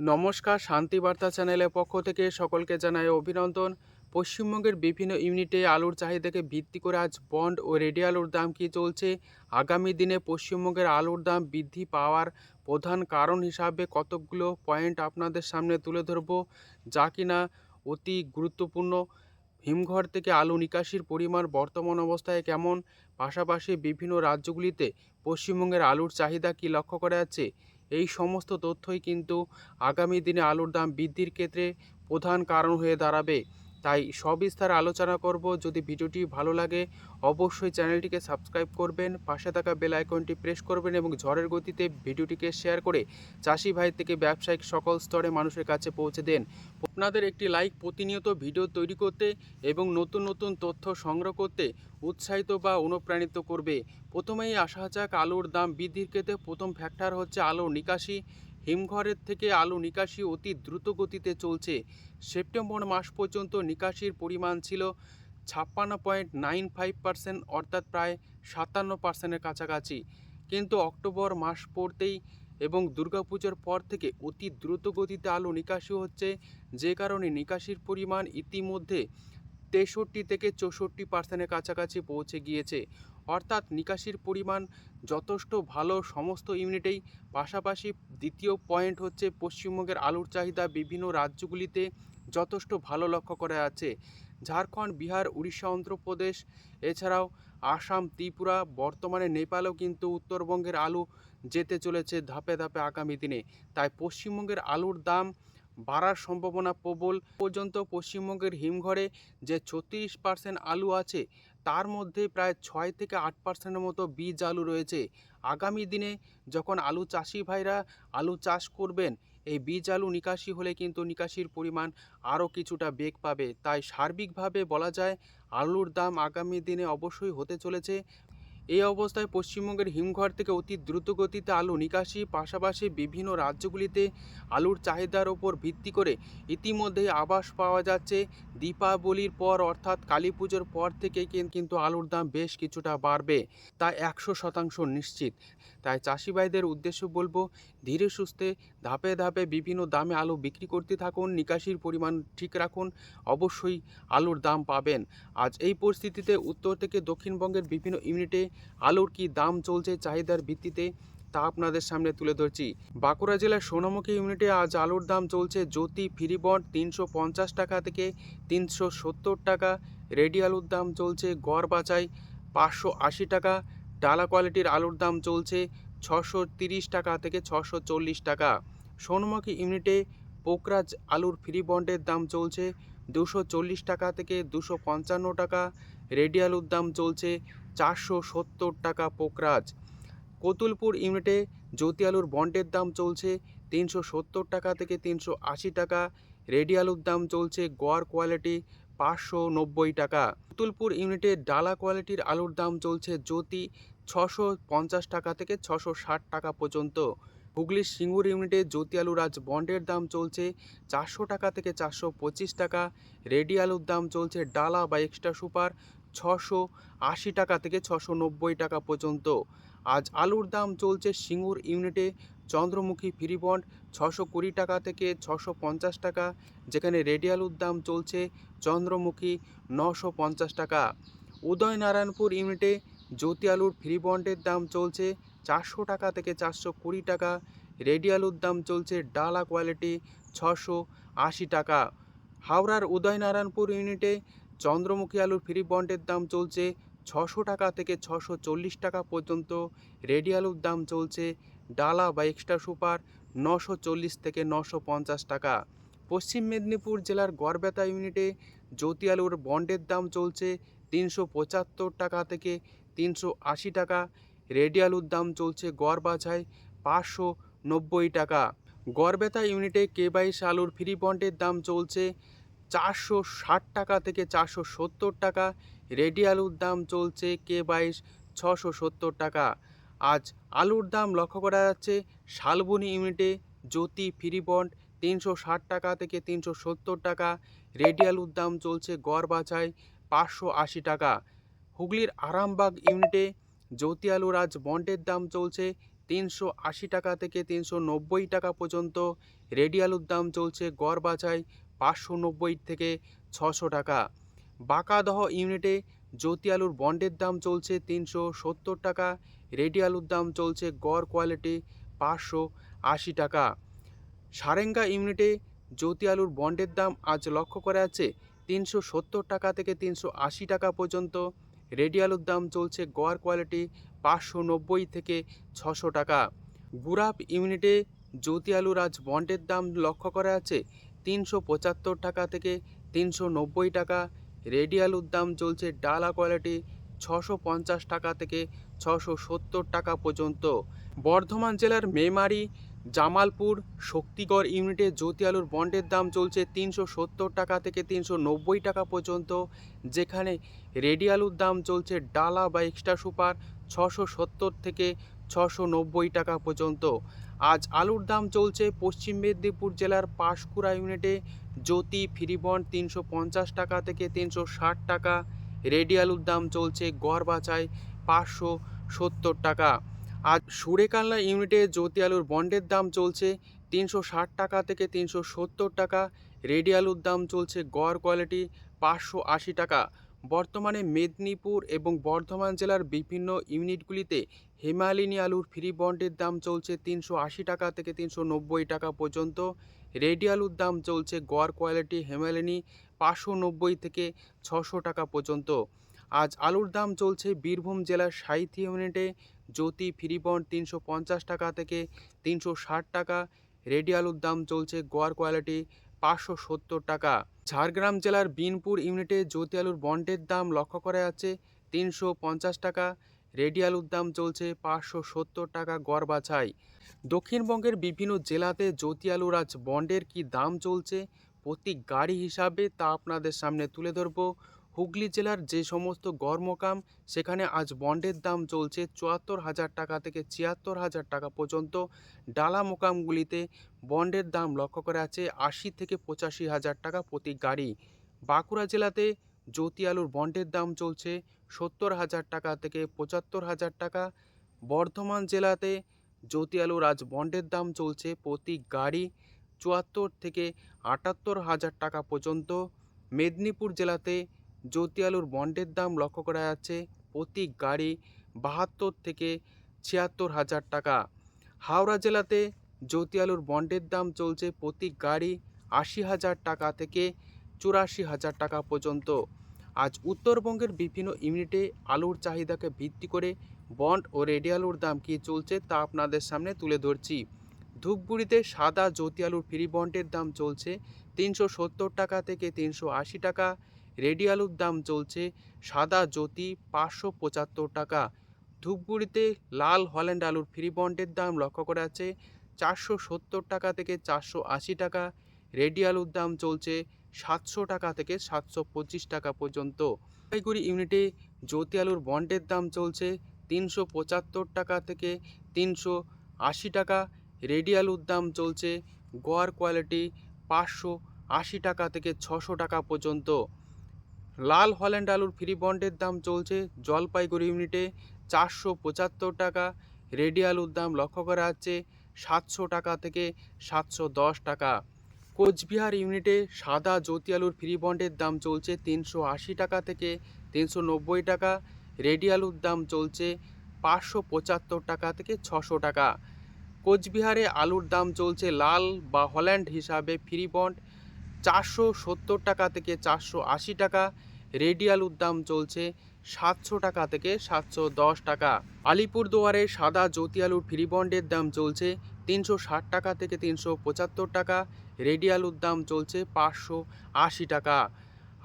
নমস্কার, শান্তি বার্তা চ্যানেলের পক্ষ থেকে সকলকে জানাই অভিনন্দন। পশ্চিমবঙ্গের বিভিন্ন ইউনিটে আলুর চাহিদাকে ভিত্তি করে আজ বন্ড ও রেডি আলুর দাম কী চলছে? আগামী দিনে পশ্চিমবঙ্গের আলুর দাম বৃদ্ধি পাওয়ার প্রধান কারণ হিসাবে কতকগুলো পয়েন্ট আপনাদের সামনে তুলে ধরব। যা কিনা অতি গুরুত্বপূর্ণ। হিমঘর থেকে আলু নিকাশির পরিমাণ বর্তমান অবস্থায় কেমন? পাশাপাশি বিভিন্ন রাজ্যগুলিতে পশ্চিমবঙ্গের আলুর চাহিদা কী লক্ষ্য করা যাচ্ছে? এই সমস্ত তথ্যই কিন্তু আগামী দিনে আলুর দাম বৃদ্ধির ক্ষেত্রে প্রধান কারণ হয়ে দাঁড়াবে। তাই সবিস্তার আলোচনা করব। যদি ভিডিওটি ভালো লাগে, অবশ্যই চ্যানেলটিকে সাবস্ক্রাইব করবেন, পাশে থাকা বেল আইকনটি প্রেস করবেন এবং ঝড়ের গতিতে ভিডিওটিকে শেয়ার করে চাষি ভাই থেকে ব্যবসায়িক সকল স্তরে মানুষের কাছে পৌঁছে দেন। আপনাদের একটি লাইক প্রতিনিয়ত ভিডিও তৈরি করতে এবং নতুন নতুন তথ্য সংগ্রহ করতে উৎসাহিত বা অনুপ্রাণিত করবে। প্রথমেই আসা যাক আলুর দাম বৃদ্ধির ক্ষেত্রে প্রথম ফ্যাক্টর হচ্ছে আলুর নিকাশি। হিমঘরের থেকে আলু নিকাশি অতি দ্রুত গতিতে চলছে। সেপ্টেম্বর মাস পর্যন্ত নিকাশির পরিমাণ ছিল ছাপ্পান্ন পয়েন্ট নাইন ফাইভ পার্সেন্ট, অর্থাৎ প্রায় সাতান্ন পার্সেন্টের কাছাকাছি। কিন্তু অক্টোবর মাস পড়তেই এবং দুর্গাপুজোর পর থেকে অতি দ্রুত গতিতে আলু নিকাশি হচ্ছে। যে কারণে নিকাশির পরিমাণ ইতিমধ্যে তেষট্টি থেকে চৌষট্টি পার্সেন্টের কাছাকাছি পৌঁছে গিয়েছে। অর্থাৎ নিকাশির পরিমাণ যথেষ্ট ভালো সমস্ত ইউনিটেই। পাশাপাশি দ্বিতীয় পয়েন্ট হচ্ছে পশ্চিমবঙ্গের আলুর চাহিদা বিভিন্ন রাজ্যগুলিতে যথেষ্ট ভালো লক্ষ্য করা যাচ্ছে ঝাড়খণ্ড, বিহার, উড়িষ্যা, অন্ধ্রপ্রদেশ, এছাড়াও আসাম, ত্রিপুরা, বর্তমানে নেপালও কিন্তু উত্তরবঙ্গের আলু যেতে চলেছে ধাপে ধাপে আগামী দিনে। তাই পশ্চিমবঙ্গের আলুর দাম বাড়ার সম্ভাবনা প্রবল। পর্যন্ত পশ্চিমবঙ্গের হিমঘরে যে ছত্রিশ পার্সেন্ট আলু আছে তার মধ্যে প্রায় ছয় থেকে আট পার্সেন্টের মতো বীজ আলু রয়েছে। আগামী দিনে যখন আলু চাষি ভাইরা আলু চাষ করবেন, এই বীজ আলু নিকাশি হলে কিন্তু নিকাশির পরিমাণ আরও কিছুটা বেগ পাবে। তাই সার্বিকভাবে বলা যায়, আলুর দাম আগামী দিনে অবশ্যই হতে চলেছে। এই অবস্থায় পশ্চিমবঙ্গের হিমঘর থেকে অতি দ্রুত গতিতে আলু নিকাশি, পাশাপাশি বিভিন্ন রাজ্যগুলিতে আলুর চাহিদার ওপর ভিত্তি করে ইতিমধ্যেই আবাস পাওয়া যাচ্ছে। দীপাবলির পর অর্থাৎ কালী পুজোর পর থেকে কিন্তু আলুর দাম বেশ কিছুটা বাড়বে, তা একশো শতাংশ নিশ্চিত। তাই চাষি ভাইদের উদ্দেশ্য বলব, ধীরে সুস্থে ধাপে ধাপে বিভিন্ন দামে আলু বিক্রি করতে থাকুন, নিকাশির পরিমাণ ঠিক রাখুন, অবশ্যই আলুর দাম পাবেন। আজ এই পরিস্থিতিতে উত্তর থেকে দক্ষিণবঙ্গের বিভিন্ন ইউনিটে আলুর কি দাম চলছে চাহিদার ভিত্তিতে, তা আপনাদের সামনে তুলে ধরছি। বাঁকুড়া জেলার সোনামুখী ইউনিটে আজ আলুর দাম চলছে জ্যোতি ফ্রিবন্ড তিনশো পঞ্চাশ টাকা থেকে তিনশো সত্তর টাকা, রেডি আলুর দাম চলছে গড় বাচাই পাঁচশো আশি টাকা ডালা কোয়ালিটির আলুর দাম চলছে ছশো তিরিশ টাকা থেকে ছশো চল্লিশ টাকা। সোনমুখী ইউনিটে পোকরাজ আলুর ফ্রি বন্ডের দাম চলছে দুশো চল্লিশ টাকা থেকে দুশো পঞ্চান্ন টাকা। রেডি আলুর দাম চলছে চারশো সত্তর টাকা পোকরাজ। কতুলপুর ইউনিটে জ্যোতি আলুর বন্ডের দাম চলছে তিনশো সত্তর টাকা থেকে তিনশো আশি টাকা। রেডি আলুর দাম চলছে গড় কোয়ালিটি পাঁচশো নব্বই টাকা। কতুলপুর ইউনিটে ডালা কোয়ালিটির আলুর দাম চলছে জ্যোতি ছশো পঞ্চাশ টাকা থেকে ছশো ষাট টাকা পর্যন্ত। হুগলির সিঙ্গুর ইউনিটে জ্যোতি আলু রাজ বন্ডের দাম চলছে চারশো টাকা থেকে চারশো পঁচিশ টাকা। রেডি আলুর দাম চলছে ডালা বা এক্সট্রা সুপার ছশো আশি টাকা থেকে ছশো নব্বই টাকা পর্যন্ত। আজ আলুর দাম চলছে সিঙ্গুর ইউনিটে চন্দ্রমুখী ফ্রি বন্ড ছশো কুড়ি টাকা থেকে ছশো পঞ্চাশ টাকা, যেখানে রেডি আলুর দাম চলছে চন্দ্রমুখী নশো পঞ্চাশ টাকা। উদয়নারায়ণপুর ইউনিটে জ্যোতি আলুর ফ্রি বন্ডের দাম চলছে চারশো টাকা থেকে চারশো কুড়ি টাকা। রেডি আলুর দাম চলছে ডালা কোয়ালিটি ছশো আশি টাকা। হাওড়ার উদয়নারায়ণপুর ইউনিটে চন্দ্রমুখী আলুর ফ্রি বন্ডের দাম চলছে ছশো টাকা থেকে ছশো চল্লিশ টাকা পর্যন্ত। রেডি আলুর দাম চলছে ডালা বা এক্সট্রা সুপার নশো চল্লিশ থেকে নশো পঞ্চাশ টাকা। পশ্চিম মেদিনীপুর জেলার গড়বেতা ইউনিটে জ্যোতি আলুর বন্ডের দাম চলছে তিনশো পঁচাত্তর টাকা থেকে তিনশো আশি টাকা। রেডি আলুর দাম চলছে গড় বাছাই পাঁচশো নব্বই টাকা। গড়বেতা ইউনিটে কে বাইশ আলুর ফ্রি বন্ডের দাম চলছে চারশো ষাট টাকা থেকে চারশো সত্তর টাকা। রেডি আলুর দাম চলছে কে বাইশ ছশো সত্তর টাকা। আজ আলুর দাম লক্ষ্য করা যাচ্ছে, শালবনি ইউনিটে জ্যোতি ফ্রি বন্ড তিনশো ষাট টাকা থেকে তিনশো সত্তর টাকা। রেডি আলুর দাম চলছে গড় বাছাই পাঁচশো আশি টাকা। হুগলির আরামবাগ ইউনিটে জ্যোতি আলুর আজ বন্ডের দাম চলছে তিনশো আশি টাকা থেকে তিনশো নব্বই টাকা পর্যন্ত। রেডি আলুর দাম চলছে গড় বাছাই পাঁচশো নব্বই থেকে ছশো টাকা। বাঁকাদহ ইউনিটে জ্যোতি আলুর বন্ডের দাম চলছে তিনশো সত্তর টাকা রেডি আলুর দাম চলছে গড় কোয়ালিটি পাঁচশো আশি টাকা। সারেঙ্গা ইউনিটে জ্যোতি আলুর বন্ডের দাম আজ লক্ষ্য করা আছে তিনশো সত্তর টাকা থেকে তিনশো আশি টাকা পর্যন্ত। রেডি আলুর দাম চলছে গড় কোয়ালিটি পাঁচশো নব্বই থেকে ছশো টাকা। গুরাপ ইউনিটে জ্যোতি আলুর আজ বন্ডের দাম লক্ষ্য করা আছে তিনশো পঁচাত্তর টাকা থেকে তিনশো নব্বই টাকা। রেডি আলুর দাম চলছে ডালা কোয়ালিটি ছশো পঞ্চাশ টাকা থেকে ছশো সত্তর টাকা পর্যন্ত। বর্ধমান জেলার মেমারি জামালপুর শক্তিগড় ইউনিটে জ্যোতি আলুর বন্ডের দাম চলছে তিনশো সত্তর টাকা থেকে তিনশো নব্বই টাকা পর্যন্ত, যেখানে রেডি আলুর দাম চলছে ডালা বা এক্সট্রা সুপার ছশো সত্তর থেকে ছশো নব্বই টাকা পর্যন্ত। আজ আলুর দাম চলছে পশ্চিম মেদিনীপুর জেলার পাঁশকুড়া ইউনিটে, জ্যোতি ফ্রিবন্ড তিনশো পঞ্চাশ টাকা থেকে তিনশো ষাট টাকা, রেডি আলুর দাম চলছে গড় বাছাই পাঁচশো সত্তর টাকা। আজ সুরেকাল্লা ইউনিটে জ্যোতি আলুর বন্ডের দাম চলছে তিনশো ষাট টাকা থেকে তিনশো সত্তর টাকা। রেডি আলুর দাম চলছে গড় কোয়ালিটি পাঁচশো আশি টাকা। বর্তমানে মেদিনীপুর এবং বর্ধমান জেলার বিভিন্ন ইউনিটগুলিতে হেমালিনী আলুর ফ্রি বন্ডের দাম চলছে তিনশো আশি টাকা থেকে তিনশো নব্বই টাকা পর্যন্ত। রেডি আলুর দাম চলছে গড় কোয়ালিটি হেমালিনী পাঁচশো নব্বই থেকে ছশো টাকা পর্যন্ত। আজ আলুর দাম চলছে বীরভূম জেলার সাহিত্য ইউনিটে। জ্যোতি ফ্রি বন্ড তিনশো পঞ্চাশ টাকা থেকে তিনশো ষাট টাকা। রেডি আলুর দাম চলছে গোয়ার কোয়ালিটি পাঁচশো সত্তর টাকা। ঝাড়গ্রাম জেলার বিনপুর ইউনিটে জ্যোতি আলুর বন্ডের দাম লক্ষ্য করা যাচ্ছে তিনশো পঞ্চাশ টাকা। রেডি আলুর দাম চলছে পাঁচশো সত্তর টাকা গড় বাছাই। দক্ষিণবঙ্গের বিভিন্ন জেলাতে জ্যোতি আলুর আজ বন্ডের কি দাম চলছে? প্রতি গাড়ি হিসাবে তা আপনাদের সামনে তুলে ধরবো। হুগলি জেলার যে সমস্ত গড়মকাম সেখানে আজ বন্ডের দাম চলছে চুয়াত্তর হাজার টাকা থেকে ছিয়াত্তর হাজার টাকা পর্যন্ত। ডালা মোকামগুলিতে বন্ডের দাম লক্ষ্য করা আছে আশি থেকে পঁচাশি হাজার টাকা প্রতি গাড়ি। বাঁকুড়া জেলাতে জ্যোতি আলুর বন্ডের দাম চলছে সত্তর হাজার টাকা থেকে পঁচাত্তর হাজার টাকা। বর্ধমান জেলাতে জ্যোতি আলুর আজ বন্ডের দাম চলছে প্রতি গাড়ি চুয়াত্তর থেকে আটাত্তর হাজার টাকা পর্যন্ত। মেদিনীপুর জেলাতে জ্যোতি আলুর বন্ডের দাম লক্ষ্য করা যাচ্ছে প্রতি গাড়ি বাহাত্তর থেকে ছিয়াত্তর হাজার টাকা। হাওড়া জেলাতে জ্যোতি আলুর বন্ডের দাম চলছে প্রতি গাড়ি আশি হাজার টাকা থেকে চুরাশি হাজার টাকা পর্যন্ত। আজ উত্তরবঙ্গের বিভিন্ন ইউনিটে আলুর চাহিদাকে ভিত্তি করে বন্ড ও রেডি আলুর দাম কী চলছে তা আপনাদের সামনে তুলে ধরছি। ধূপগুড়িতে সাদা জ্যোতি আলুর ফ্রি বন্ডের দাম চলছে তিনশো সত্তর টাকা থেকে তিনশো আশি টাকা। রেডি আলুর দাম চলছে সাদা জ্যোতি পাঁচশো পঁচাত্তর টাকা। ধূপগুড়িতে লাল হল্যান্ড আলুর ফ্রি বন্ডের দাম লক্ষ্য করা আছে চারশো সত্তর টাকা থেকে চারশো আশি টাকা। রেডি আলুর দাম চলছে সাতশো টাকা থেকে সাতশো পঁচিশ টাকা পর্যন্ত। জলপাইগুড়ি ইউনিটে জ্যোতি আলুর বন্ডের দাম চলছে তিনশো পঁচাত্তর টাকা থেকে তিনশো আশি টাকা। রেডি আলুর দাম চলছে গোয়ার কোয়ালিটি পাঁচশো আশি টাকা থেকে ছশো টাকা পর্যন্ত। লাল হল্যান্ড আলুর ফ্রি বন্ডের দাম চলছে জলপাইগুড়ি ইউনিটে চারশো পঁচাত্তর টাকা। রেডি আলুর দাম লক্ষ্য করা যাচ্ছে সাতশো টাকা থেকে সাতশো দশ টাকা। কোচবিহার ইউনিটে সাদা জ্যোতি আলুর ফ্রি বন্ডের দাম চলছে তিনশো আশি টাকা থেকে তিনশো নব্বই টাকা। রেডি আলুর দাম চলছে পাঁচশো পঁচাত্তর টাকা থেকে ছশো টাকা। কোচবিহারে আলুর দাম চলছে লাল বা হল্যান্ড হিসাবে ফ্রি বন্ড। চারশো সত্তর টাকা থেকে চারশো আশি টাকা। রেডি আলুর দাম চলছে সাতশো টাকা থেকে সাতশো দশ টাকা। আলিপুরদুয়ারে সাদা জ্যোতি আলুর ফ্রি বন্ডের দাম চলছে তিনশো ষাট টাকা থেকে তিনশো পঁচাত্তর টাকা। রেডি আলুর দাম চলছে পাঁচশো আশি টাকা।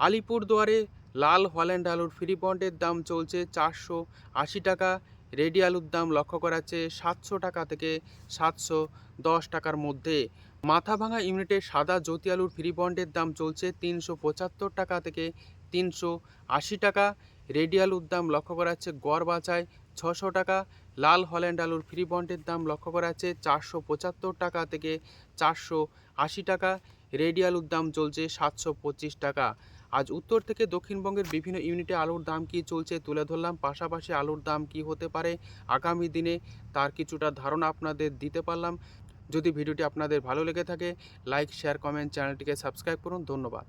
আলিপুরদুয়ারে লাল হল্যান্ড আলুর ফ্রি বন্ডের দাম চলছে চারশো আশি টাকা। রেডি আলুর দাম লক্ষ্য করা যাচ্ছে সাতশো টাকা থেকে সাতশো দশ টাকার মধ্যে। মাথাভাঙা ইউনিটে সাদা জ্যোতি আলুর ফ্রি বন্ডের দাম চলছে তিনশো পঁচাত্তর টাকা থেকে তিনশো আশি টাকা। রেডি আলুর দাম লক্ষ্য করা যাচ্ছে গড় বাছায় ছশো টাকা। লাল হল্যান্ড আলুর ফ্রি বন্ডের দাম লক্ষ্য করা যাচ্ছে চারশো পঁচাত্তর টাকা থেকে চারশো আশি টাকা। রেডি আলুর দাম চলছে সাতশো পঁচিশ টাকা। আজ উত্তর থেকে দক্ষিণবঙ্গের বিভিন্ন ইউনিটে আলুর দাম কী চলছে তুলে ধরলাম। পাশাপাশি আলুর দাম কী হতে পারে আগামী দিনে তার কিছুটা ধারণা আপনাদের দিতে পারলাম। যদি ভিডিওটি আপনাদের ভালো লেগে থাকে লাইক শেয়ার কমেন্ট চ্যানেলটিকে সাবস্ক্রাইব করুন। ধন্যবাদ।